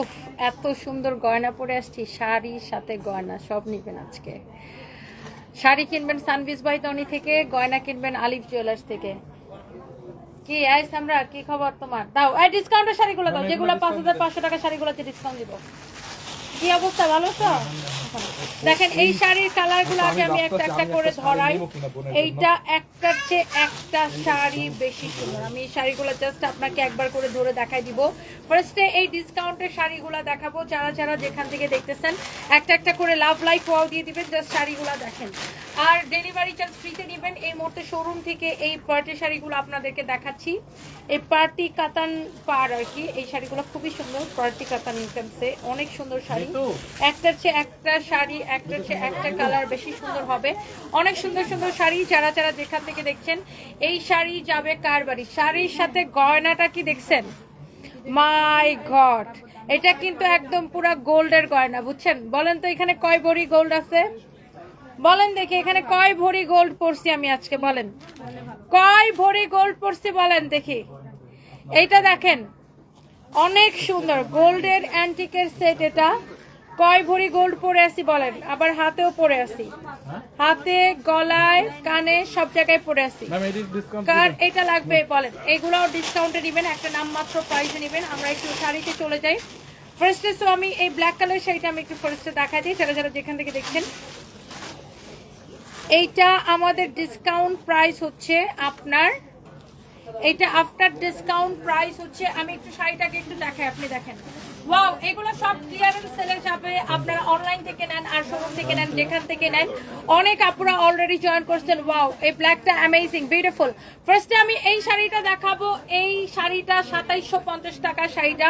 উফ এত সুন্দর গয়না পরে আসছি শাড়ির সাথে গয়না সব নিবেন আজকে। শাড়ি কিনবেন সানবিজ বাই তনি থেকে গয়না কিনবেন আলিফ জুয়েলার্স থেকে। কি আইস আমরা? কি খবর তোমার? দাও এই ডিসকাউন্টের শাড়িগুলো দাও যেগুলো পাঁচ হাজার পাঁচশো টাকা শাড়িগুলোতে ডিসকাউন্ট দিব। কি অবস্থা ভালো তো দেখেন এই শাড়ির কালারগুলো আগে আমি একটা একটা করে ধরাই। এইটা একটার চেয়ে একটা শাড়ি বেশি সুন্দর। আমি এই শাড়িগুলো জাস্ট আপনাকে একবার করে ধরে দেখাই দিব। ফার্স্টে এই ডিসকাউন্টের শাড়িগুলো দেখাবো। যারা যারা যেখান থেকে দেখতেছেন একটা একটা করে লাভ লাইক ওয়াও দিয়ে দিবেন জাস্ট শাড়িগুলো দেখেন। আর ডেলিভারি চার্জ ফ্রিতে নেবেন। এই মুহূর্তে শোরুম থেকে এই পার্টি শাড়িগুলো আপনাদেরকে দেখাচ্ছি। এই পার্টি কাতান পার আর কি এই শাড়িগুলো খুবই সুন্দর। পার্টি কাতান ইনকামসে অনেক সুন্দর শাড়ি। একটার চেয়ে একটা শাড়ি একটার চেয়ে একটা কালার বেশি সুন্দর হবে। অনেক সুন্দর সুন্দর শাড়ি যারা যারা যেখান থেকে দেখছেন, এই শাড়ি যাবে কার বাড়ি? শাড়ির সাথে গয়নাটা কি দেখছেন? মাই গড এটা কিন্তু একদম পুরা গোল্ডের গয়না, বুঝছেন? বলেন তো এখানে কয় ভরি গোল্ড আছে? বলেন দেখি, এখানে কয় ভরি গোল্ড পরছি আমি আজকে, বলেন। কয় ভরি গোল্ড পরছি, বলেন দেখি। এইটা দেখেন, অনেক সুন্দর, গোল্ডের অ্যান্টিকের সেট এটা। কয় ভরি গোল্ড পরে আছি বলেন? আবার হাতেও পরে আছি। হাতে গলায় কানে সব জায়গায় পরে আছি। কার এটা লাগবে বলেন। এগুলো ডিসকাউন্টে নেবেন একটা নাম মাত্র প্রাইসে নেবেন আমরা একটু শাড়িতে চলে যাই। ফার্স্টে তো আমি এই ব্ল্যাক কালার শাড়িটা আমি একটু ফার্স্টে দেখা দিই যারা যারা যেখান থেকে দেখছেন। এইটা আমাদের ডিসকাউন্ট প্রাইস হচ্ছে আপনার এটা আফটার ডিসকাউন্ট প্রাইস হচ্ছে আমি একটু শাড়িটাকে একটু দেখাই আপনি দেখেন। ওয়াও এগুলো সব ক্লিয়ারেন্স সেলে যাবে। আপনারা অনলাইন থেকে নেন, আর শোরুম থেকে নেন, যেখান থেকে নেন। অনেক আপুরা অলরেডি জয়েন করছেন। ওয়াও এই ব্ল্যাকটা অ্যামেজিং বিউটিফুল ফার্স্টে আমি এই শাড়িটা দেখাবো। এই শাড়িটা সাতাইশশো পঞ্চাশ টাকা শাড়িটা।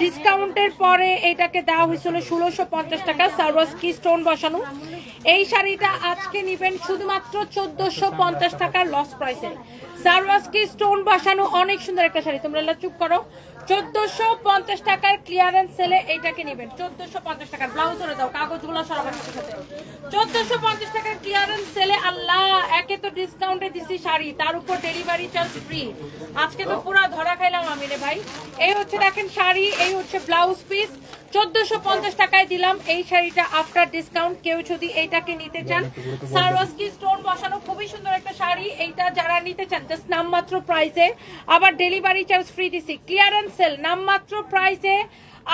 ডিসকাউন্টের পরে এটাকে দেওয়া হয়েছিল ষোলোশো পঞ্চাশ টাকা সার্ভাসকি স্টোন বসানো। এই শাড়িটা আজকে নিবেন শুধুমাত্র চোদ্দশো পঞ্চাশ টাকার লস প্রাইসে সার্ভাস কি স্টোন বসানো অনেক সুন্দর একটা শাড়ি। তোমরা চুপ করো। চোদ্দশো পঞ্চাশ টাকার ক্লিয়ারেন্স সেলে এইটাকে নেবেন। চোদ্দশো পঞ্চাশ টাকার ব্লাউজ হলে দাও, কাগজগুলো সরাবার সাথে সাথে। চোদ্দশো পঞ্চাশ টাকার ক্লিয়ারেন্স সেলে আল্লাহ, একে তো ডিসকাউন্টে দিছি শাড়ি, তার উপর ডেলিভারি চার্জ ফ্রি আজকে তো পুরো ধরা খাইলাম আমি রে ভাই। এই হচ্ছে দেখেন শাড়ি, এই হচ্ছে ব্লাউজ পিস চোদ্দশো পঞ্চাশ টাকায় দিলাম। এই শাড়িটা আফটার ডিসকাউন্ট কেউ যদি এইটাকে নিতে চান সারওয়াস্কি স্টোন বসানো খুবই সুন্দর একটা শাড়ি। এইটা যারা নিতে চান জাস্ট নামমাত্র প্রাইসে আবার ডেলিভারি চার্জ ফ্রি দিছি। ক্লিয়ারেন্স সেল নামমাত্র প্রাইসে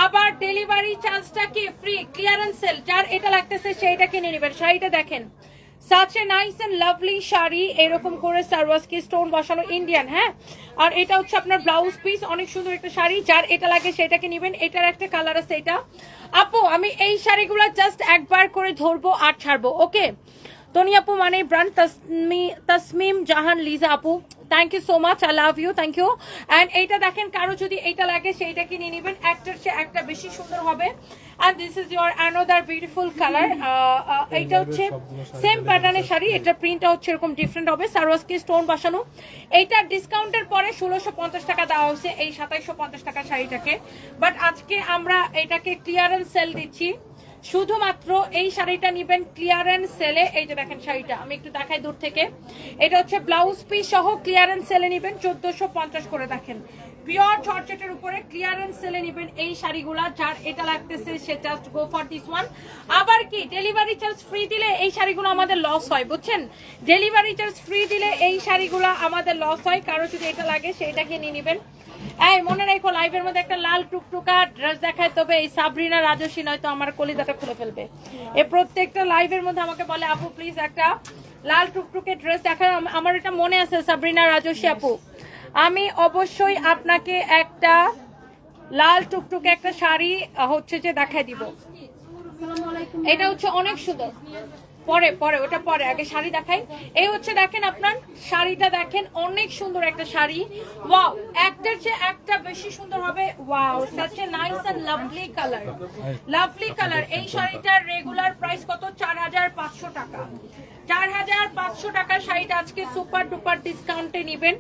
আবার ডেলিভারি চার্জটা কি ফ্রি ক্লিয়ারেন্স সেল যার এটা লাগতেছে সেইটা কিনে নেবেন। শাড়িটা দেখেন। Such nice and lovely sari, এরকম করে সার্ভাসকি স্টোন বসানো ইন্ডিয়ান হ্যাঁ? আর এটা হচ্ছে আপনার ব্লাউজ পিস অনেক সুন্দর একটা শাড়ি। যার এটা লাগে সেটাকে নেবেন, এটার একটা কালার আছে এটা। আপু, আমি এই শাড়িগুলো জাস্ট একবার করে ধরবো আর ছাড়বো, ওকে? তনি আপু মানে ব্রান্ড তসমি, তসমিম জাহান লিজা আপু thank you so much I love you thank you and এইটা দেখেন, কারও যদি এইটা লাগে সেইটা কিনে নেবেন। একটার চেয়ে একটা বেশি সুন্দর হবে। And this is your another beautiful colour এইটা হচ্ছে সেম প্যাটার্নের শাড়ি। এটা প্রিন্টটা হচ্ছে এরকম ডিফারেন্ট হবে। সারওয়াসকি স্টোন বসানো। এইটা ডিসকাউন্টের পরে ষোলোশো পঞ্চাশ টাকা দেওয়া হয়েছে এই সাতাইশশো পঞ্চাশ টাকা শাড়িটাকে। বাট আজকে আমরা এটাকে ক্লিয়ারেন্স সেল দিচ্ছি। শুধুমাত্র এই শাড়িটা নিবেন ক্লিয়ারেন্স সেলে এই যে দেখেন শাড়িটা আমি একটু দেখাই দূর থেকে। এটা হচ্ছে ব্লাউজ পিস সহ ক্লিয়ারেন্স সেলে নিবেন। চোদ্দশো পঞ্চাশ করে দেখেন। পিওর চর্চেটের উপরে ক্লিয়ারেন্স সেলে নিবেন এই শাড়িগুলা, যার এটা লাগতেছে সে just go for this one আবার কি ডেলিভারি চার্জ ফ্রি দিলে এই শাড়িগুলো আমাদের লস হয়, বুঝছেন? ডেলিভারি চার্জ ফ্রি দিলে এই শাড়িগুলো আমাদের লস হয়, কারও যদি এটা লাগে সেইটাকে নিয়ে নিবেন। এই, মনে রাখো লাইভের মধ্যে একটা লাল টুকটুকা ড্রেস দেখায়, তবে এই সাবরিনা রাজস্বী নয়তো আমার কলিজাটা খুলে ফেলবে। এ প্রত্যেকটা লাইভের মধ্যে আমাকে বলে, আপু প্লিজ একটা লাল টুকটুকে ড্রেস দেখায় আমার এটা মনে আছে, সাবরিনা রাজস্বী আপু। আমি অবশ্যই আপনাকে একটা লাল টুকটুকে একটা শাড়ি হচ্ছে যে দেখায় দিব। এটা হচ্ছে অনেক সুন্দর। পরে পরে, ওটা পরে, আগে শাড়ি দেখাই। এই হচ্ছে দেখেন আপনার, শাড়িটা দেখেন, অনেক সুন্দর একটা শাড়ি। ওয়াও, একটার চেয়ে একটা বেশি সুন্দর হবে। Wow such a nice and lovely colour lovely colour এই শাড়িটার রেগুলার প্রাইস কত? চার হাজার পাঁচশো টাকা। চার হাজার পাঁচশো শাড়িটা আজকে সুপার ডুপার ডিসকাউন্টে নিবেন।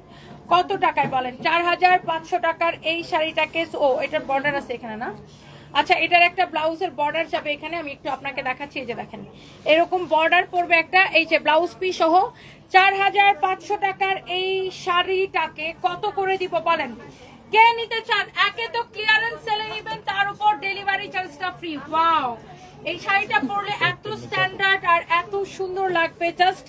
কত টাকায় বলেন? চার হাজার পাঁচশো টাকার এই শাড়িটাকে ও, এটার বর্ডার আছে এখানে না? আচ্ছা এটার একটা ব্লাউজের বর্ডার যাবে এখানে, আমি একটু আপনাকে দেখাচ্ছি, এই যে দেখেন। এরকম বর্ডার পড়বে একটা, এই যে ব্লাউজ পিস সহ। চার হাজার পাঁচশো টাকার এই শাড়িটাকে কত করে দিব বলেন? কে নিতে চান? একে তো ক্লিয়ারেন্স সেলে নিবেন, তার উপর ডেলিভারি চার্জটা ফ্রি ওয়াও এই শাড়িটা পরলে এত স্ট্যান্ডার্ড আর এত সুন্দর লাগবে। জাস্ট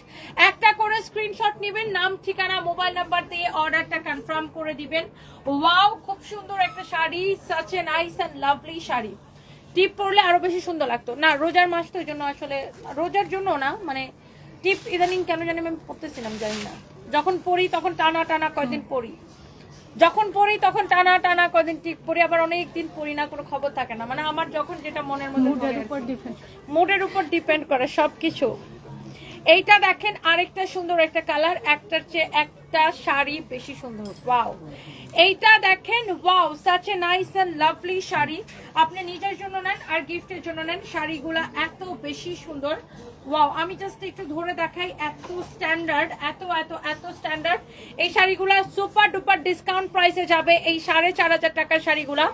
একটা করে স্ক্রিনশট নেবেন, নাম, ঠিকানা মোবাইল নাম্বার দিয়ে অর্ডারটা কনফার্ম করে দিবেন। ওয়াও খুব সুন্দর একটা sari such a nice and lovely sari. টিপ পরলে আরও বেশি সুন্দর লাগতো। না, রোজার মাস তো জন্য আসলে, রোজার জন্য না মানে টিপ ইদানিং কেন জানি আমি পড়তেছিলাম, জানি না। যখন পড়ি তখন টানা টানা কয়দিন পড়ি। যখন পড়ি তখন টানা টানা কয়দিন টিপ পড়ি আবার অনেক দিন পড়ি না কোনো খবর থাকে না। মানে আমার যখন যেটা মনের মধ্যে মুডের উপর ডিপেন্ড করে। সবকিছু। এইটা দেখেন আরেকটা সুন্দর একটা কালার একটার চেয়ে একটা শাড়ি বেশি সুন্দর। ওয়াও এইটা দেখেন wow such a nice and lovely sari. আপনি নিজের জন্য নেন আর গিফটের জন্য নেন। শাড়িগুলা এত বেশি সুন্দর। ওয়াও আমি জাস্ট একটু ধরে দেখাই এত স্ট্যান্ডার্ড এত এত এত স্ট্যান্ডার্ড এই শাড়িগুলা সুপার ডুপার ডিসকাউন্ট প্রাইসে যাবে, এই সাড়ে চার হাজার টাকার শাড়িগুলা।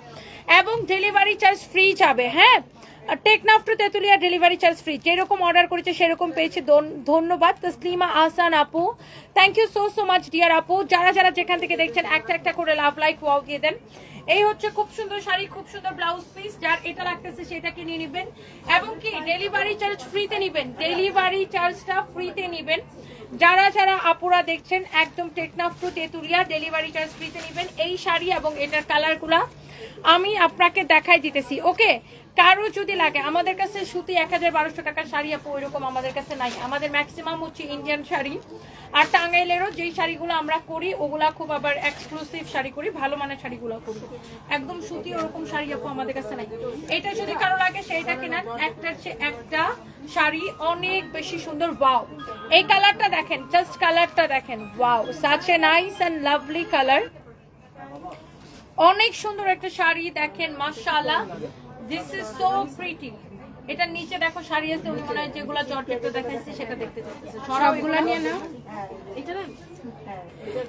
এবং ডেলিভারি চার্জ ফ্রি যাবে হ্যাঁ? Teknaf to Tetulia delivery charge free যেরকম অর্ডার করেছে, সেরকম পেয়েছে। ধন- ধন্যবাদ। তসলিমা আহসান আপু। Thank you so so much dear আপু। যারা যারা যেখান থেকে দেখছেন, একটা একটা করে লাভ লাইক ওয়াও দিয়ে দেন। এই হচ্ছে খুব সুন্দর শাড়ি, খুব সুন্দর ব্লাউজ পিস যার এটা লাগতেছে সেটা নিয়ে নেবেন। এবং কি ডেলিভারি চার্জ ফ্রিতে নেবেন। ডেলিভারি চার্জটা ফ্রিতে নেবেন। যারা যারা আপুরা দেখছেন, একদম Teknaf to Tetulia delivery charge ফ্রিতে নেবেন। এই শাড়ি এবং এটার কালারগুলা আমি আপনাকে দেখাই দিতেছি ওকে কারও যদি লাগে, আমাদের কাছে সুতি এক হাজার বারোশো টাকার শাড়ি আপু ওইরকম আমাদের কাছে নাই। আমাদের ম্যাক্সিমাম হচ্ছে ইন্ডিয়ান শাড়ি। আর টাঙ্গাইলেরও যেই শাড়িগুলো আমরা করি, ওগুলা খুব আবার এক্সক্লুসিভ শাড়ি করি, ভালো মানের শাড়িগুলো করি। একদম সুতি ওরকম শাড়ি আপু আমাদের কাছে নাই। এটা যদি কারও লাগে, সেইটা কেনান একটার চেয়ে একটা শাড়ি অনেক বেশি সুন্দর ওয়াও এই কালারটা দেখেন জাস্ট কালারটা দেখেন wow such a nice and lovely colour অনেক সুন্দর একটা শাড়ি দেখেন, মাশাআল্লাহ। দিস ইজ সো প্রিটি এটা নিচে দেখো শাড়ি আছে মনে হয় যেগুলো সেটা দেখতে সবগুলো নিয়ে নাও। এটা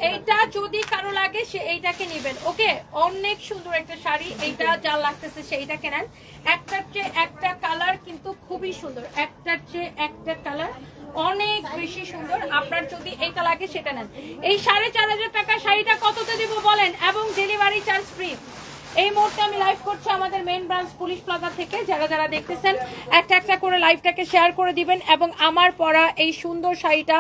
এইটা যদি কারও লাগে, সে এইটাকে নেবেন। ওকে, অনেক সুন্দর একটা শাড়ি। এইটা যা লাগতেছে সেইটা কেনেন একটার চেয়ে একটা কালার কিন্তু খুবই সুন্দর। একটার চেয়ে একটা কালার অনেক বেশি সুন্দর। আপনার যদি এইটা লাগে, সেটা নেন। এই সাড়ে চার হাজার টাকা শাড়িটা কততে দিব বলেন? এবং ডেলিভারি চার্জ ফ্রি এই মুহূর্তে আমি লাইভ করছি আমাদের মেন ব্রাঞ্চ পুলিশ প্লাজা থেকে। যারা যারা দেখতেছেন একটা একটা করে লাইভটাকে শেয়ার করে দিবেন এবং আমার পরা এই সুন্দর শাড়িটা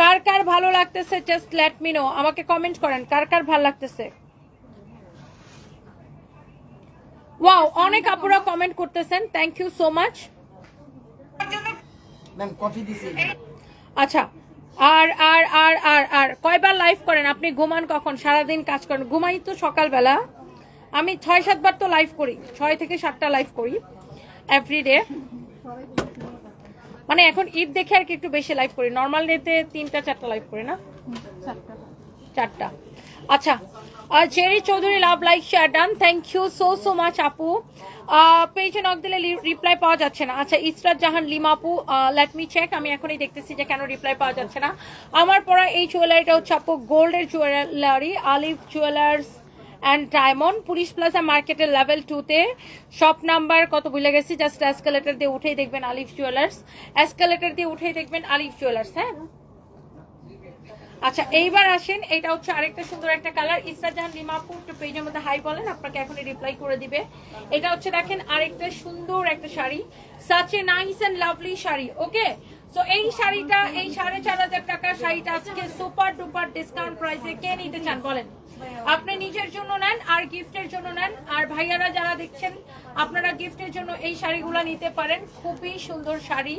কার কার ভালো লাগতেছে জাস্ট লেট মি নো আমাকে কমেন্ট করেন কার কার ভালো লাগতেছে? ওয়াও অনেক আপুরা কমেন্ট করতেছেন থ্যাংক ইউ সো মাচ আচ্ছা আর আর আর আর আর কয়বার লাইভ করেন? আপনি ঘুমান কখন? সারাদিন কাজ করেন? ঘুমাই তো সকালবেলা। আমি ছয়, সাতবার তো লাইভ করি। ছয় থেকে সাতটা লাইভ করি এভরিডে মানে এখন ঈদ দেখে আর কি একটু বেশি লাইভ করি। নর্মাল ডেতে তিনটা, চারটা লাইভ করি না? চারটা। আচ্ছা Jerry Chowdhury love like share done thank you so so much আপু। পেজে নক দিলে রিপ্লাই পাওয়া যাচ্ছে না। আচ্ছা ইসরাত জাহান, লিমা আপু লেট মি চেক আমি এখনই দেখতেছি যে কেন রিপ্লাই পাওয়া যাচ্ছে না। আমার পরা এই জুয়েলারিটা হচ্ছে আপু গোল্ডের jewellery Alif Jewellers and diamond police plaza মার্কেটের লেভেল টুতে শপ নাম্বার কত ভুলে গেছি? জাস্ট এসকালেটার দিয়ে উঠেই দেখবেন আলিফ জুয়েলার্স এসকালেটার দিয়ে উঠেই দেখবেন আলিফ জুয়েলার্স হ্যাঁ? আচ্ছা এইবার আসেন। এটা হচ্ছে আরেকটা সুন্দর একটা কালার ইসরা জাহান একটু পেজের মধ্যে হাই বলেন, আপনাকে এখনই রিপ্লাই করে দিবে। এটা হচ্ছে দেখেন আরেকটা সুন্দর একটা sari. Such nice and lovely sari okay এই শাড়িটা, এই সাড়ে চার হাজার টাকার শাড়িটা আজকে সুপার ডুপার ডিসকাউন্ট প্রাইসে কে নিতে চান বলেন? আপনি নিজের জন্য নেন আর গিফটের জন্য নেন। আর ভাইয়ারা যারা দেখছেন আপনারা গিফটের জন্য এই শাড়িগুলো নিতে পারেন। খুবই সুন্দর শাড়ি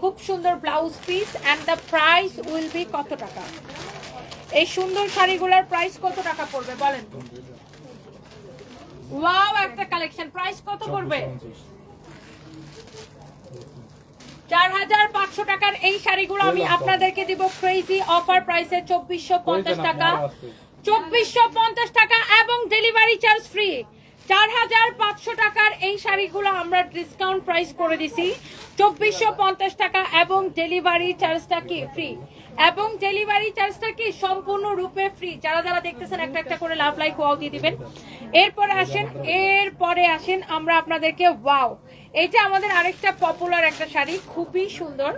খুব সুন্দর blouse piece and the price will be কত টাকা? এই সুন্দর শাড়িগুলোর প্রাইস কত টাকা পড়বে বলেন? ওয়াও একটা কালেকশন প্রাইস কত পড়বে? চার হাজার পাঁচশো টাকার এই শাড়িগুলো আমি আপনাদেরকে দিব ক্রেজি অফার প্রাইসে চব্বিশশো পঞ্চাশ টাকা। চব্বিশশো পঞ্চাশ টাকা এবং ডেলিভারি চার্জ ফ্রি চার হাজার পাঁচশো টাকার এই শাড়িগুলো আমরা ডিসকাউন্ট প্রাইস করে দিছি। চব্বিশশো পঞ্চাশ টাকা এবং ডেলিভারি চার্জটা কি? ফ্রি এবং ডেলিভারি চার্জটা কি? সম্পূর্ণ রূপে ফ্রি যারা যারা দেখতেছেন একটা একটা করে লাভ লাইক ওয়াও দিয়ে দিবেন। এরপরে আসেন এরপরে আসেন আমরা আপনাদেরকে ওয়াও এটা আমাদের আরেকটা পপুলার একটা শাড়ি, খুবই সুন্দর।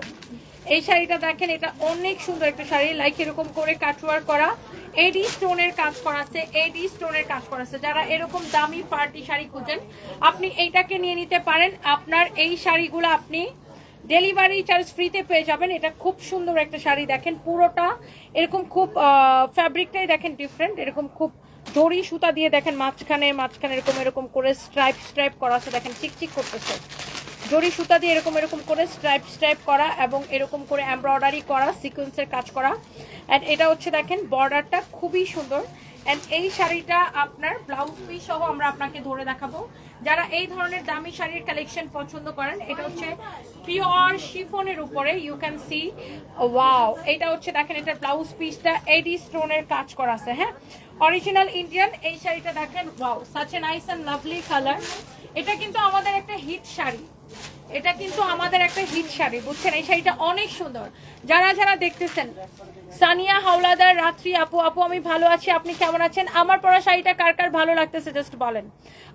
এই শাড়িটা দেখেন, এটা অনেক সুন্দর একটা শাড়ি। লাইক এরকম করে কাটওয়ার করা। এডি স্টোনের কাজ করা আছে এডি স্টোনের কাজ করা আছে যারা এরকম দামি পার্টি শাড়ি খুঁজেন, আপনি এইটাকে নিয়ে নিতে পারেন। আপনার এই শাড়িগুলো আপনি ডেলিভারি চার্জ ফ্রিতে পেয়ে যাবেন। এটা খুব সুন্দর একটা শাড়ি দেখেন, পুরোটা এরকম খুব ফ্যাব্রিকটাই দেখেন ডিফারেন্ট এরকম খুব দড়ি সুতা দিয়ে দেখেন, মাঝখানে মাঝখানে এরকম এরকম করে স্ট্রাইপ স্ট্রাইপ করা আছে। দেখেন চিকচিক করতেছে। জড়ি সুতা দিয়ে এরকম এরকম করে স্ট্রাইপ স্ট্রাইপ করা এবং এরকম করে এমব্রয়ডারি করা সিকোয়েন্সের কাজ করা। অ্যান্ড এটা হচ্ছে দেখেন বর্ডারটা খুবই সুন্দর। অ্যান্ড এই শাড়িটা আপনার ব্লাউজ পিস সহ আমরা আপনাকে ধরে দেখাবো। যারা এই ধরনের দামি শাড়ির কালেকশন পছন্দ করেন, এটা হচ্ছে পিওর শিফনের উপরে ইউ ক্যান সি ওয়াও এটা হচ্ছে দেখেন, এটা ব্লাউজ পিসটা এডি স্টোনের কাজ করা আছে হ্যাঁ? অরিজিনাল ইন্ডিয়ান এই শাড়িটা দেখেন wow such a nice and lovely colour এটা কিন্তু আমাদের একটা হিট শাড়ি। এটা কিন্তু আমাদের একটা হিট শাড়ি, বুঝছেন? এই শাড়িটা অনেক সুন্দর। যারা যারা দেখতেছেন, সানিয়া হাওলাদার, রাত্রি, আপু আপু, আমি ভালো আছি, আপনি কেমন আছেন? আমার পরা শাড়িটা কার কার ভালো লাগতেছে জাস্ট বলেন।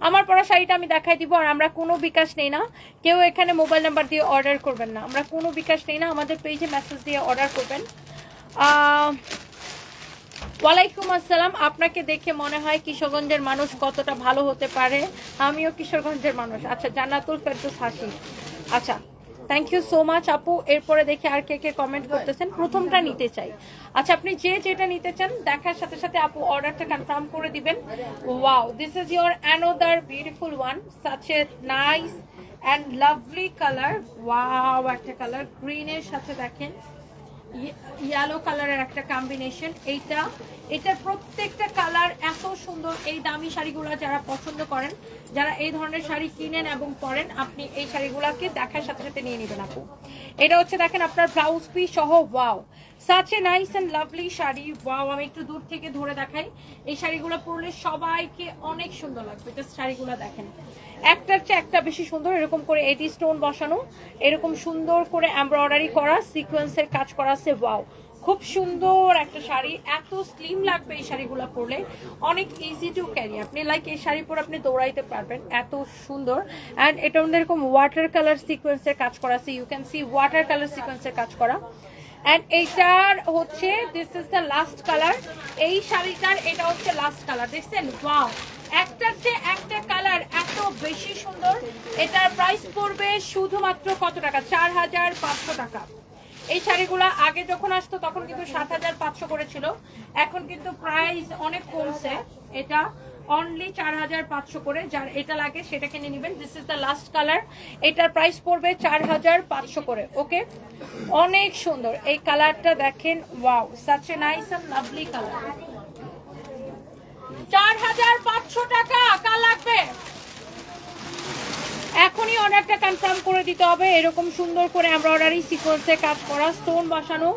আমার পরা শাড়িটা আমি দেখাই দিব, আর আমরা কোনো বিকাশ নেই না। কেউ এখানে মোবাইল নাম্বার দিয়ে অর্ডার করবেন না। আমরা কোনো বিকাশ নেই না, আমাদের পেজে মেসেজ দিয়ে অর্ডার করবেন। ওয়ালাইকুম আসসালাম। আপনাকে দেখে মনে হয় কিশোরগঞ্জের মানুষ কতটা ভালো হতে পারে? আমিও কিশোরগঞ্জের মানুষ। আচ্ছা জান্নাতুল ফেরদৌস হাসি। আচ্ছা থ্যাংক ইউ সো মাচ আপু। এরপরে দেখে আর কে কে কমেন্ট করতেছেন। প্রথমটা নিতে চাই। আচ্ছা আপনি যে যেটা নিতে চান, দেখার সাথে সাথে আপু অর্ডারটা কনফার্ম করে দিবেন। Wow this is your another beautiful one such a nice and lovely colour wow একটা কালার গ্রিনের সাথে দেখেন। ইয়েলো কালারের একটা কম্বিনেশন এইটা। এটা প্রত্যেকটা কালার এত সুন্দর। এই দামি শাড়িগুলো যারা পছন্দ করেন, যারা এই ধরনের শাড়ি কিনেন এবং পরেন, আপনি এই শাড়িগুলোকে দেখার সাথে সাথে নিয়ে নেবেন আপু। এটা হচ্ছে দেখেন আপনার ব্লাউজ পিস সহ wow such a nice and lovely sari wow আমি একটু দূর থেকে ধরে দেখাই। এই শাড়িগুলো পরলে সবাইকে অনেক সুন্দর লাগবে জাস্ট শাড়িগুলো দেখেন। একটার চেয়ে একটা বেশি সুন্দর, এরকম করে এটি স্টোন বসানো, এরকম সুন্দর করে এমব্রয়ডারি করা সিকোয়েন্সের কাজ করা আছে ওয়াও খুব সুন্দর একটা শাড়ি, এত স্লিম লাগবে এই শাড়িগুলো পরলে, অনেক ইজি টু ক্যারি আপনি লাইক এই শাড়ি পরে আপনি দৌড়াইতে পারবেন, এত সুন্দর। অ্যান্ড এটা মধ্যে এরকম ওয়াটার কালার সিকোয়েন্সের কাজ করা আছে you can see water colour সিকোয়েন্সের কাজ করা। অ্যান্ড এইটার হচ্ছে this is the last colour এই শাড়িটার, এটা হচ্ছে লাস্ট কালার দেখছেন? ওয়াও একটার চেয়ে একটা কালার এত বেশি সুন্দর, এটার প্রাইস পড়বে শুধুমাত্র কত টাকা? চার হাজার পাঁচশো টাকা। এই শাড়িগুলো আগে যখন আসতো, তখন কিন্তু সাত হাজার পাঁচশো করে ছিল এখন কিন্তু প্রাইস অনেক কমছে। এটা অনলি চার হাজার পাঁচশো করে, যার এটা লাগে সেটা কিনে নেবেন। This is the last colour এটার প্রাইস পড়বে চার হাজার পাঁচশো করে ওকে অনেক সুন্দর। এই কালারটা দেখেন wow such a nice and lovely colour চার হাজার পাঁচশো টাকা কার লাগবে। এখনই অর্ডারটা কনফার্ম করে দিতে হবে। এরকম সুন্দর করে এমব্রয়ডারি সিকোয়েন্সে কাজ করা স্টোন বসানো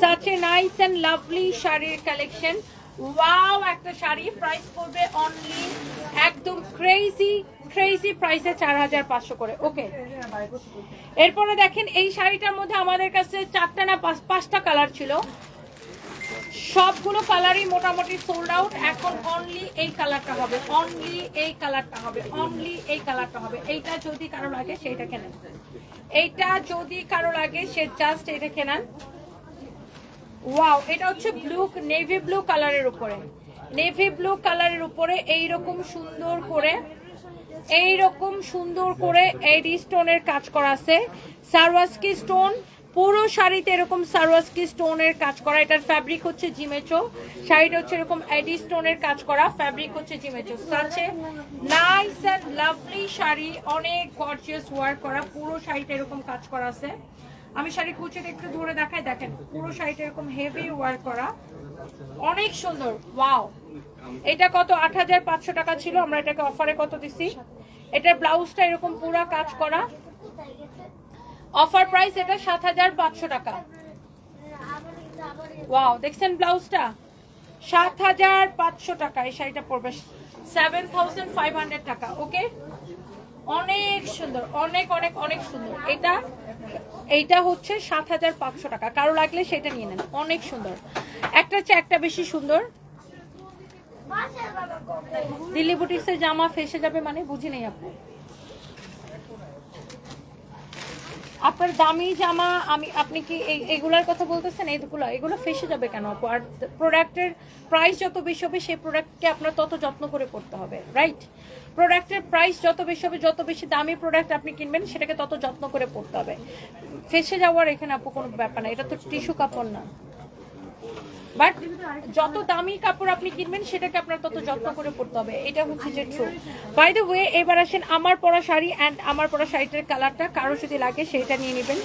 such a nice and lovely শাড়ির কালেকশন ওয়াও একটা শাড়ি। প্রাইস পড়বে অনলি একদম ক্রেজি ক্রেজি প্রাইসে চার হাজার পাঁচশো করে। ওকে এরপরে দেখেন, এই শাড়িটার মধ্যে আমাদের কাছে চারটা না পাঁচটা কালার ছিল। সবগুলো কালারই মোটামুটি সোল্ড আউট এখন অনলি এই কালারটা হবে অনলি এই কালারটা হবে অনলি এই কালারটা হবে। এইটা যদি কারও লাগে, সেইটা কেনেন। এইটা যদি কারও লাগে, সে জাস্ট এটা কেনেন। ওয়াও এটা হচ্ছে ব্লু নেভি ব্লু কালারের উপরে। নেভি ব্লু কালারের উপরে এই রকম সুন্দর করে এই রকম সুন্দর করে এডি স্টোনের কাজ করা আছে। সারওয়াস্কি স্টোন পুরো শাড়িতে এরকম সারওয়াস্কি স্টোনের কাজ করা, এটার ফ্যাব্রিক হচ্ছে জিমেচো শাড়িটা হচ্ছে এরকম এডি স্টোনের কাজ করা ফ্যাব্রিক হচ্ছে জিমেচো আছে নাইস অ্যান্ড লাভলি শাড়ি, অনেক গর্জিয়াস ওয়ার্ক করা, পুরো শাড়িটা এরকম কাজ করা আছে। আমি শাড়ি কুচিটা একটু ধরে দেখাই, দেখেন, পুরো শাড়িটা এরকম হেভি ওয়ার্ক করা। অনেক সুন্দর ওয়াও এটা কত? আট হাজার পাঁচশো টাকা ছিল, আমরা এটাকে অফারে কত দিছি? এটার ব্লাউজটা এরকম পুরা কাজ করা। অফার প্রাইস এটা সাত হাজার পাঁচশো টাকা। ওয়াও দেখছেন ব্লাউজটা? সাত হাজার পাঁচশো টাকা এই শাড়িটা পড়বে সেভেন থাউজেন্ড ফাইভ হান্ড্রেড টাকা, ওকে? অনেক সুন্দর, অনেক অনেক অনেক সুন্দর। এটা, এইটা হচ্ছে সাত হাজার পাঁচশো টাকা। কারও লাগলে সেটা নিয়ে নেন, অনেক সুন্দর। একটা হচ্ছে একটা বেশি সুন্দর। দিল্লি বুটিক্সের জামা ফেসে যাবে মানে বুঝি নেই আপনি আপনার দামি জামা, আমি, আপনি কি এগুলার কথা বলতেছেন? এইগুলো এগুলো ফেসে যাবে কেন আপু? আর প্রোডাক্টের প্রাইস যত বেশি হবে, সেই প্রোডাক্টকে আপনার তত যত্ন করে করতে হবে রাইট প্রোডাক্টের প্রাইস যত বেশি হবে, যত বেশি দামি প্রোডাক্ট আপনি কিনবেন, সেটাকে তত যত্ন করে পড়তে হবে। ফেসে যাওয়ার এখানে আপু কোনো ব্যাপার না, এটা তো টিস্যু কাপড় না। বাট যত দামি কাপড় আপনি কিনবেন, সেটাকে আপনার তত যত্ন করে পড়তে হবে। এটা হচ্ছে যে ট্রু বাই দ্য ওয়ে এবার আসেন আমার পরা শাড়ি অ্যান্ড আমার পরা শাড়িটার কালারটা কারও যদি লাগে, সেইটা নিয়ে নেবেন।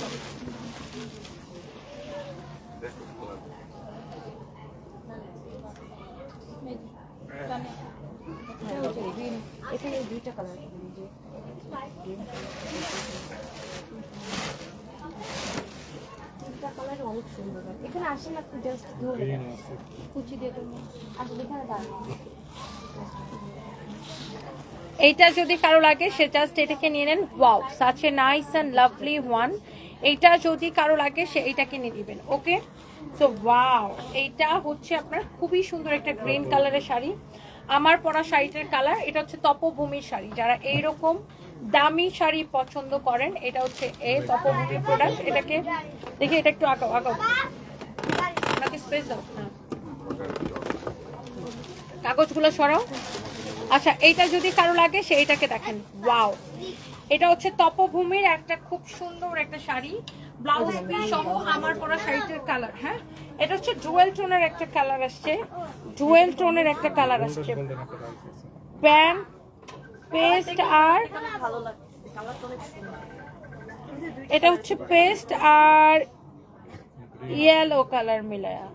এখানে দুইটা কালার তিনটা কালার অনেক সুন্দর এখানে আসেন আপনি জাস্ট ধরে কুচি দিয়ে দেবেন আসলে এখানে দাঁড়ান এইটা যদি কারও লাগে সে জাস্ট এটাকে নিয়ে নেন। Wow such a nice and lovely one এইটা যদি কারও লাগে সে এইটাকে নিয়ে নেবেন। ওকে সো ওয়াও এইটা হচ্ছে আপনার খুবই সুন্দর একটা গ্রিন কালারের শাড়ি। আমার পরা শাড়িটার কালার এটা হচ্ছে তপভূমির শাড়ি। যারা এইরকম দামি শাড়ি পছন্দ করেন এটা হচ্ছে এ তপভূমির প্রোডাক্ট এটাকে দেখি এটা একটু আঁকাও আঁকাও। আপনাকে স্পেস দাও হ্যাঁ। কাগজগুলো সরাও। আচ্ছা এইটা যদি কারও লাগে সেইটাকে দেখেন। ওয়াও এটা হচ্ছে তপভূমির একটা খুব সুন্দর একটা শাড়ি। ব্লাউজ পিস সহ আমার পরা শাড়িটার কালার হ্যাঁ? এটা হচ্ছে ডুয়েল টোনের একটা কালার আসছে। ডুয়েল টোনের একটা কালার আসছে। প্যান্ট পেস্ট আর এটা হচ্ছে পেস্ট আর ইয়েলো কালার মিলায়া।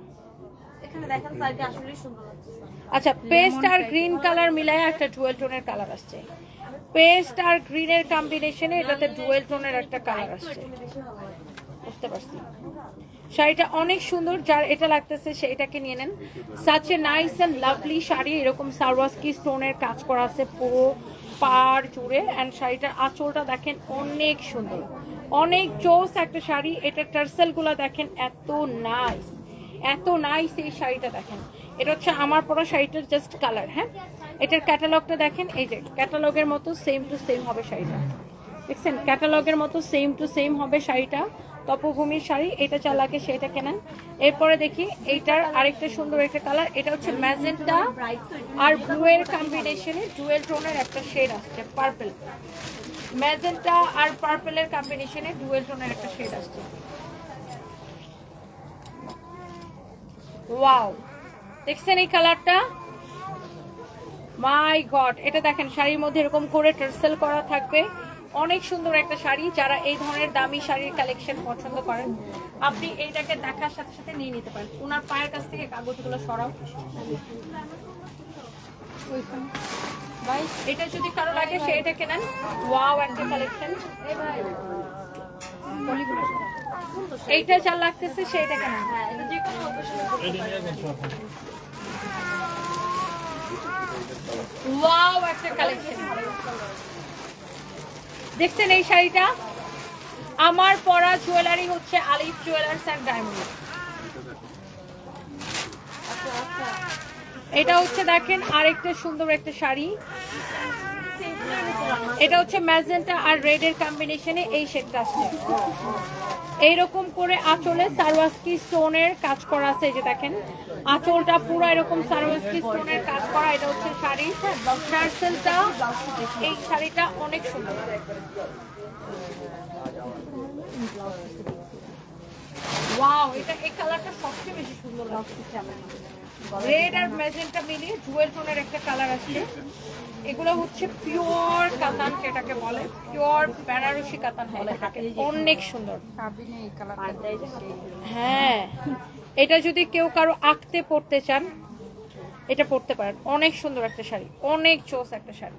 আচ্ছা পেস্ট আর গ্রিন কালার মিলায় একটা ডুয়েল টোনের কালার আসছে। পেস্ট আর গ্রিনের কম্বিনেশনে এটাতে ডুয়েল টোনের একটা কালার আসছে। বুঝতে পারছি? শাড়িটা অনেক সুন্দর, যার এটা লাগতেছে সে এটাকে নিয়ে নেন। Such a nice and lovely sari, এরকম সারওয়াস্কি স্টোনের কাজ করা আছে পুরো পার জুড়ে। অ্যান্ড শাড়িটার আঁচলটা দেখেন অনেক সুন্দর। অনেক জোস একটা শাড়ি, এটা টার্সেলগুলো দেখেন এত নাইস এত নাইস এই শাড়িটা দেখেন। এটা হচ্ছে আমার পরা শাড়িটার জাস্ট কালার হ্যাঁ? এটার ক্যাটালগটা দেখেন, এই যে ক্যাটালগের মতো সেম টু সেম হবে শাড়িটা। দেখছেন? ক্যাটালগের মতো সেম টু সেম হবে শাড়িটা। তপভূমির শাড়ি, এটা লাগে সেটা কেনেন। এরপরে দেখি, এইটার আরেকটা সুন্দর একটা কালার, এটা হচ্ছে ম্যাজেন্টা আর ব্লু এর কম্বিনেশনে ডুয়েল টোনের একটা শেড আসছে পার্পেল ম্যাজেন্টা আর পার্পলের কম্বিনেশনে ডুয়েল টোনের একটা শেড আসছে। ওয়াও দেখছেন এই কালারটা? মাই গড এটা দেখেন, শাড়ির মধ্যে এরকম করে টার্সেল করা থাকবে। অনেক সুন্দর একটা শাড়ি, যারা এই ধরনের দামি শাড়ির কালেকশন পছন্দ করেন, আপনি এইটাকে দেখার সাথে সাথে নিয়ে নিতে পারেন। ওনার পায়ের কাছ থেকে কাগজগুলো সরাও। ভাই, এটা যদি কারও লাগে, সে এটা কেনেন। ওয়াও একটা কালেকশন এইটা যা লাগতেছে সেটা কেনেন। ওয়াও একটা কালেকশন দেখছেন এই শাড়িটা? আমার পরা জুয়েলারি হচ্ছে আলিফ জুয়েলার্স অ্যান্ড ডায়মন্ড এটা হচ্ছে দেখেন আরেকটা সুন্দর একটা শাড়ি। এটা হচ্ছে ম্যাজেন্টা আর রেড এর কম্বিনেশনে এই শেডটা আসছে। এইরকম করে আঁচলে সারওয়াস্কি স্টোনের কাজ করা আছে যে দেখেন। আঁচলটা পুরো এরকম সারওয়াস্কি স্টোনের কাজ করা, এটা হচ্ছে শাড়ি। টার্সেলটা এই শাড়িটা অনেক সুন্দর। ওয়াও এটা এই কালারটা সবচেয়ে বেশি সুন্দর লাগছে। আমার রেড আর ম্যাজেন্টা মিলিয়ে জুয়েল টোনের একটা কালার আসছে। এগুলো হচ্ছে পিওর কাতান, যেটাকে বলে। পিওর বেনারসি কাতান বলে অনেক সুন্দর। হ্যাঁ। এটা যদি কেউ কারও আঁকতে পড়তে চান, এটা পড়তে পারেন। অনেক সুন্দর একটা শাড়ি। অনেক চোস একটা শাড়ি।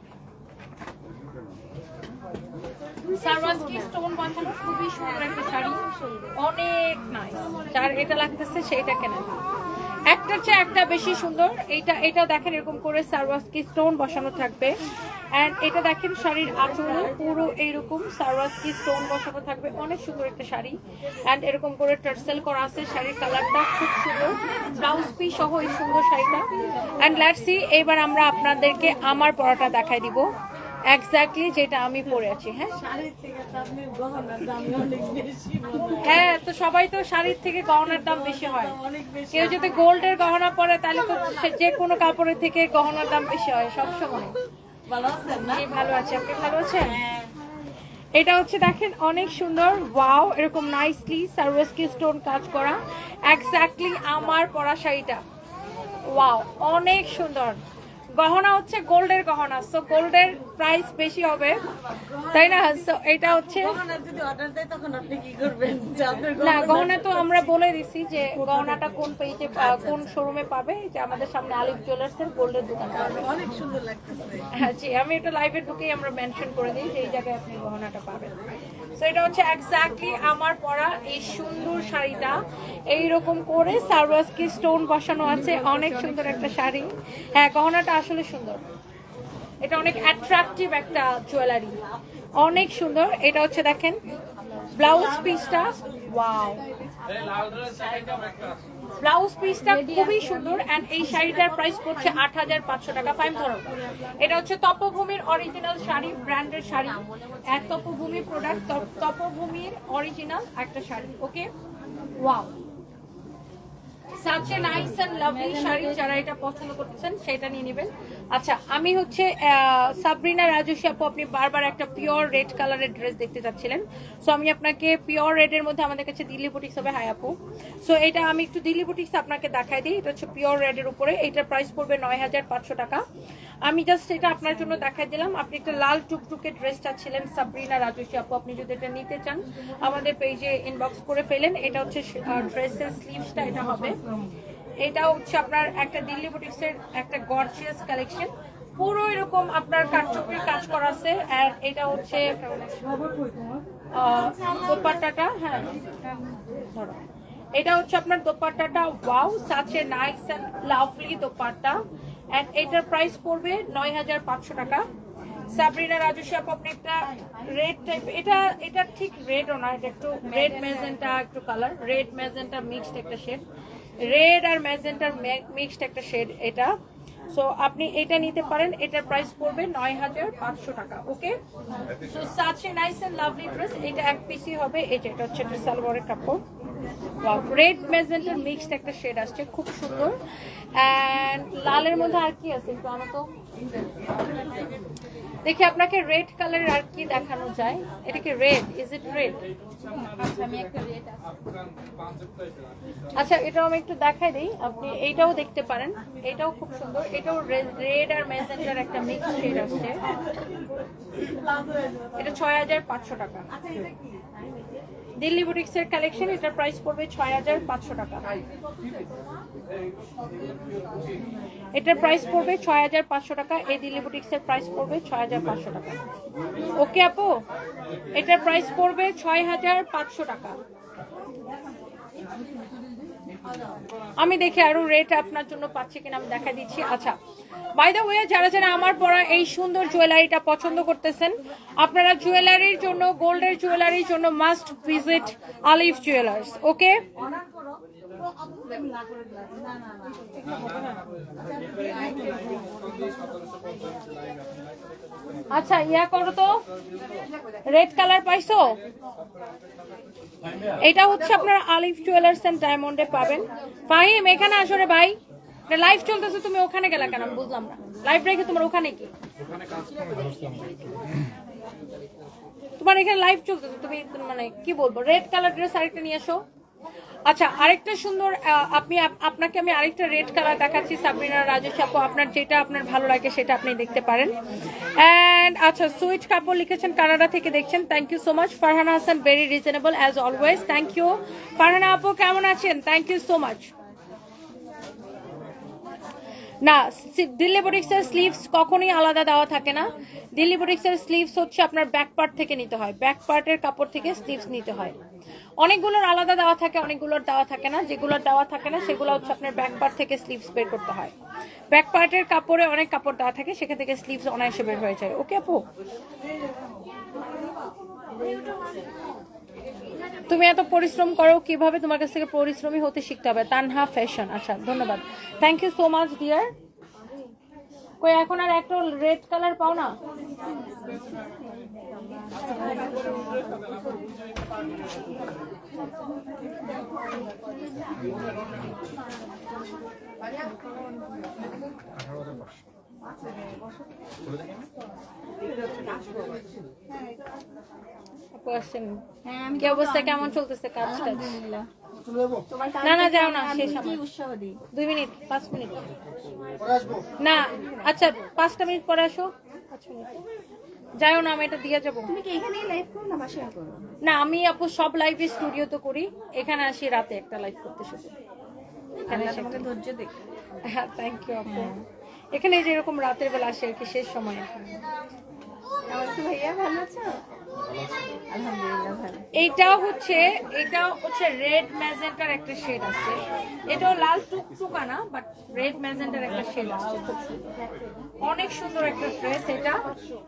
খুবই সুন্দর একটা শাড়ি। অনেক নাইস যার এটা লাগতেছে, সেইটা কেনেন একটার চেয়ে একটা বেশি সুন্দর। এটা এটা দেখেন এরকম করে সারওয়াস্কি স্টোন বসানো থাকবে। এন্ড এটা দেখেন শাড়ির আঁচলে পুরো এইরকম সারওয়াস্কি স্টোন বসানো থাকবে। অনেক সুন্দর একটা শাড়ি। এন্ড এরকম করে টার্সেল করা আছে শাড়ির কালারটা খুব সুন্দর। ব্লাউজ পি সহ এই সুন্দর শাড়িটা। এন্ড লেটস সি এবার আমরা আপনাদেরকে আমার পরাটা দেখাই দিব। এক্স্যাক্টলি যেটা আমি পরে আছি হ্যাঁ? হয়। হ্যাঁ তো সবাই তো শাড়ির থেকে গহনার দাম বেশি হয়। কেউ যদি গোল্ডের গহনা পরে তাহলে তো যে কোনো কাপড়ের থেকে গহনার দাম বেশি হয় সব সময়। ভালো আছেন না? ভালো আছে। আপনি ভালো আছেন? এটা হচ্ছে দেখেন অনেক সুন্দর ওয়াও এরকম নাইসলি সার্ভিসকি স্টোন কাজ করা। এক্স্যাক্টলি আমার পরা শাড়িটা। ওয়াও অনেক সুন্দর। গহনা হচ্ছে গোল্ডের গহনা সো গোল্ডের প্রাইস বেশি হবে তাই না? সো এটা হচ্ছে গহনার যদি অর্ডার দেয় তখন আপনি কি করবেন? যে না গহনা- গহনা তো আমরা বলে দিছি যে গহনাটা কোন পেজে কোন শোরুমে পাবে? যে আমাদের সামনে আলিফ জুয়েলার্স এর গোল্ডের দোকান। অনেক সুন্দর লাগতেছে। হ্যাঁ জি আমি এটা লাইভে ঢুকেই আমরা মেনশন করে দিই যে এই জায়গায় আপনি গহনাটা পাবেন। তো এটা হচ্ছে এক্স্যাক্টলি আমার পরা এই সুন্দর শাড়িটা। এই রকম করে সারবাসকে স্টোন বসানো আছে। অনেক সুন্দর একটা শাড়ি। হ্যাঁ গহনাটা আসলে সুন্দর। এটা অনেক অ্যাট্রাকটিভ একটা জুয়েলারি অনেক সুন্দর। এটা হচ্ছে দেখেন ব্লাউজ পিসটা ওয়াও ব্লাউজ পিসটা খুবই সুন্দর এন্ড এই শাড়িটার প্রাইস পড়ছে আট হাজার পাঁচশো টাকা। ফাইভ ধরো। এটা হচ্ছে তপভূমির অরিজিনাল শাড়ি ব্র্যান্ডের শাড়ি। তপভূমি প্রোডাক্ট তপভূমির অরিজিনাল একটা sari okay wow such a nice and lovely sari যারা এটা পছন্দ করতেছেন, সেটা নিয়ে নেবেন। আচ্ছা আমি হচ্ছে সাবরিনা রাজস্বী আপু, আপনি বারবার একটা পিওর রেড কালারের ড্রেস দেখতে চাচ্ছিলেন। সো আমি আপনাকে পিওর রেড এর মধ্যে আমাদের কাছে দিল্লি বুটিক্স হবে। হাই আপু। সো এটা আমি একটু দিল্লি বুটিক্স আপনাকে দেখাই দিই। এটা হচ্ছে পিওর রেড এর উপরে। এটার প্রাইস পড়বে নয় হাজার পাঁচশো টাকা। আমি জাস্ট এটা আপনার জন্য দেখাই দিলাম। আপনি একটা লাল টুকটুকে ড্রেস চাচ্ছিলেন সাবরিনা রাজস্বী আপু, আপনি যদি এটা নিতে চান, আমাদের পেজে ইনবক্স করে ফেলেন। এটা হচ্ছে ড্রেসের স্লিভসটা এটা হবে। এটা হচ্ছে আপনার একটা দিল্লি বুটিক্সের একটা গর্জিয়াস কালেকশন পুরো এরকম আপনার কাঠচুপির কাজ করা আছে। আর এটা হচ্ছে দোপাট্টাটা হ্যাঁ। ধরো। এটা হচ্ছে আপনার দোপাট্টাটা। Wow such a nice and lovely dupatta. And এটার প্রাইস পড়বে নয় হাজার পাঁচশো টাকা। সাবরিনা রাজস্ব আপু আপনি একটা রেড টাইপ এটা এটা ঠিক রেডও না, এটা একটু রেড ম্যাজেন্টা একটু কালার রেড ম্যাজেন্টা মিক্সড একটা শেড রেড আর ম্যাজেন্টার মিক্সড একটা শেড এটা। সো আপনি এটা নিতে পারেন, এটার প্রাইস পড়বে নয় হাজার পাঁচশো টাকা, okay? So such a nice and lovely dress এটা এক পিসি হবে এটা এটা হচ্ছে একটা সালোয়ারের কাপড়। রেড মেজেন্টার মিক্সড একটা শেড আসছে, খুব সুন্দর। অ্যান্ড লালের মধ্যে আর কি আছে একটু আনো তো? দেখি আপনাকে রেড কালার আর কি দেখানো যায়? এটা কি রেড ইজ ইট রেড আচ্ছা এটাও আমি একটু দেখাই দিই। আপনি এইটাও দেখতে পারেন। এটাও খুব সুন্দর। এটাও রেড আর ম্যাজেন্টার একটা মিক্স শেড আসছে এটা ছয় হাজার পাঁচশো টাকা। দিল্লি বুটিক্স এর কালেকশন এটার প্রাইস পড়বে ছয় হাজার পাঁচশো টাকা। এটার প্রাইস পড়বে ছয় হাজার পাঁচশো টাকা, এই দিল্লি বুটিক্স এর প্রাইস পড়বে ছয় হাজার পাঁচশো টাকা। ওকে আপু? এটার প্রাইস পড়বে ছয় হাজার পাঁচশো টাকা। আমি দেখি আরও রেট আপনার জন্য পাচ্ছি কিনা, আমি দেখা দিচ্ছি। আচ্ছা বাই দ্য ওয়ে যারা যারা আমার পরা এই সুন্দর জুয়েলারিটা পছন্দ করতেছেন, আপনারা জুয়েলারির জন্য গোল্ডের জুয়েলারির জন্য must visit Alif Jewellers okay আচ্ছা ইয়া করো তো। রেড কালার পাইছো? এটা হচ্ছে আপনার আলিফ জুয়েলার্স এন্ড ডায়মন্ডে পাবেন। ফাহিম, এখানে আসো রে ভাই। লাইভ চলতেছে, তুমি ওখানে গেলা কেন? বুঝলাম না। লাইভ রেখে তোমার ওখানে কি? তোমার এখানে লাইভ চলতেছে, তুমি মানে কি বলব? রেড কালার ড্রেস আরেকটা নিয়ে আসো। আচ্ছা আরেকটা সুন্দর আপনি আপনাকে আমি আরেকটা রেড কালার দেখাচ্ছি, সাবরিনা রাজেশ আপু। আপনার যেটা আপনার ভালো লাগে সেটা আপনি দেখতে পারেন। এন্ড আচ্ছা সুইট কাপড় লিখেছেন কানাডা থেকে দেখছেন। Thank you so much Farhana Hasan very reasonable as always thank you Farhana আপু, কেমন আছেন? থ্যাংক ইউ সো মাচ না দিল্লি বুটিক্সের স্লিভস কখনোই আলাদা দেওয়া থাকে না। দিল্লি বুটিক্সের স্লিভস হচ্ছে আপনার ব্যাক পার্ট থেকে নিতে হয়। ব্যাক পার্টের কাপড় থেকে স্লিভস নিতে হয়। অনেকগুলোর আলাদা দেওয়া থাকে, অনেকগুলোর দেওয়া থাকে না। যেগুলোর দেওয়া থাকে না, সেগুলো হচ্ছে আপনার ব্যাক পার্ট থেকে স্লিভস বের করতে হয়। ব্যাক পার্টের কাপড়ে অনেক কাপড় দেওয়া থাকে, সেখান থেকে স্লিভস অনায়াসে বের হয়ে যায়। ওকে আপু? তুমি এত পরিশ্রম করো, কীভাবে তোমার কাছ থেকে পরিশ্রমী হতে শিখতে হবে? তানহা ফ্যাশন আচ্ছা ধন্যবাদ। Thank you so much dear কই, এখন আর একটা রেড কালার পাও না? কি অবস্থা? কেমন চলতেছে না না যাও শেষ দিই? মিনিট পাঁচ মিনিট। না আচ্ছা পাঁচটা মিনিট পরে আসো। যাইও না আমি এটা দিয়ে যাব। তুমি কি এখানেই লাইভ করো না বাসায় করো? না আমি আপু সব লাইভে স্টুডিও তো করি। এখানে আসি রাতে একটা লাইভ করতে শুধু। এখানে এসে ধৈর্য দেখ হ্যাঁ থ্যাংক ইউ আপু। এখানে যেরকম রাতের বেলা আসে আর কি শেষ সময় ভাইয়া ভালো আছো? আলহামদুলিল্লাহ ভালো। এইটা হচ্ছে এটা হচ্ছে রেড ম্যাজেন্টার একটা শেড আছে। এটাও লাল টুকটুকা না বাট রেড ম্যাজেন্টার একটা শেড আছে অনেক সুন্দর একটা ড্রেস এটা।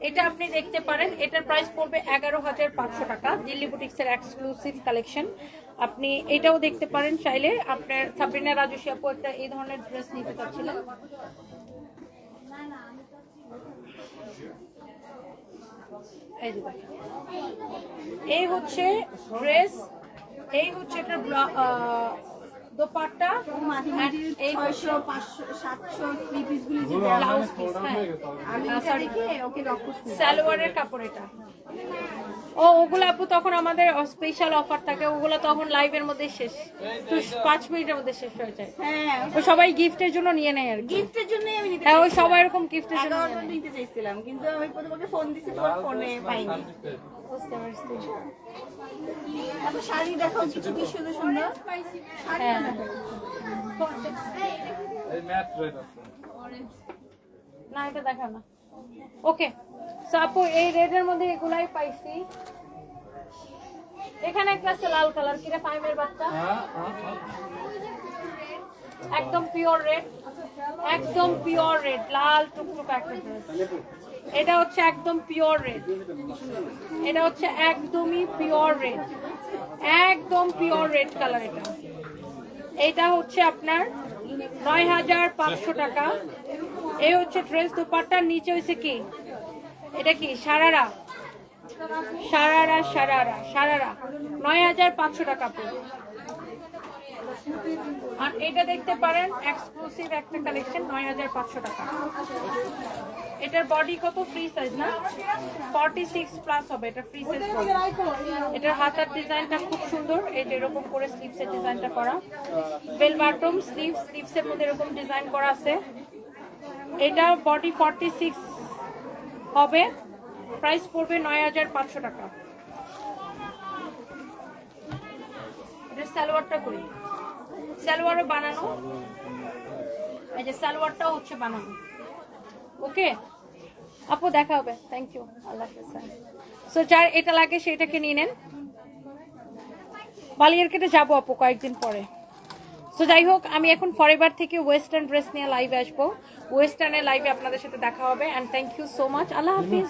এটা আপনি দেখতে পারেন এটার প্রাইস পড়বে এগারো হাজার পাঁচশো টাকা দিল্লি বুটিক্স এর এক্সক্লুসিভ কালেকশন আপনি এটাও দেখতে পারেন চাইলে। আপনার সাবরিনা রাজস্বী আপু একটা এই ধরনের ড্রেস নিতে চাচ্ছিলেন। এই হচ্ছে ড্রেস এই হচ্ছে এটা দোপাট্টা এই হচ্ছে ছয়শো পাঁচশো সাতশো থ্রি পিস গুলি যে ব্লাউজ পিস হ্যাঁ। আমি এটা দেখে ওকে সালোয়ারের কাপড় এটা। ও ওগুলো আপু তখন আমাদের স্পেশাল অফার থাকে। ওগুলো তখন লাইভের মধ্যে শেষ। তো পাঁচ মিনিটের মধ্যে শেষ হয়ে যায়। হ্যাঁ। ও সবাই গিফটের জন্য নিয়ে নেয় আর গিফটের জন্যই আমি নিতে হ্যাঁ ওই সবাই এরকম গিফটের জন্য। নিতে চাইছিলাম কিন্তু আমি তোমাকে ফোন দিছি তোমার ফোনে পাইনি। বুঝতে পারছি। এত শাড়ি দেখাও কিছু কি সুন্দর সুন্দর। হ্যাঁ। এই ম্যাট রেড আছে না এটা দেখা না। ওকে সো আপু এই রেডের মধ্যে এগুলাই পাইছি। এখানে একটা আছে লাল কালার কিরা ফাইমের বাচ্চা? হ্যাঁ হ্যাঁ হ্যাঁ। একদম পিওর রেড একদম পিওর রেড লাল টুকটুক একটা ড্রেস এটা হচ্ছে একদম পিওর রেড এটা হচ্ছে একদমই পিওর রেড একদম পিওর রেড কালার এটা। এটা হচ্ছে আপনার নয় হাজার পাঁচশো টাকা। এই হচ্ছে ড্রেস দুপাট্টার নিচে হয়েছে কি? এটা কি? সারারা? সারারা সারারা সারারা। নয় হাজার পাঁচশো টাকা পড়বে আর এটা দেখতে পারেন এক্সক্লুসিভ একটা কালেকশন নয় হাজার পাঁচশো টাকা। এটার বডি কত ফ্রি সাইজ না? ফর্টি সিক্স প্লাস হবে, এটা ফ্রি সাইজ এটার হাতার ডিজাইনটা খুব সুন্দর, এই যে এরকম করে স্লিভসের ডিজাইনটা করা। বেল বাটম স্লিভ স্লিভসের মধ্যে এরকম ডিজাইন করা আছে। এটা বডি ফর্টি সিক্স হবে প্রাইস পড়বে নয় হাজার পাঁচশো টাকা। এটা সালোয়ারটা করি। সালোয়ারও বানানো। এই যে সালোয়ারটাও হচ্ছে বানানো। ওকে আপু, দেখা হবে। থ্যাংক ইউ আল্লাহ হাফেজ সো যার এটা লাগে সেটাকে নিয়ে নেন। বালিয়ার কেটে যাব, আপু, কয়েকদিন পরে। সো যাই হোক, আমি এখন ফরেভার থেকে ওয়েস্টার্ন ড্রেস নিয়ে লাইভে আসব। ওয়েস্টার্নের লাইভে আপনাদের সাথে দেখা হবে। And thank you so much Allah Hafiz.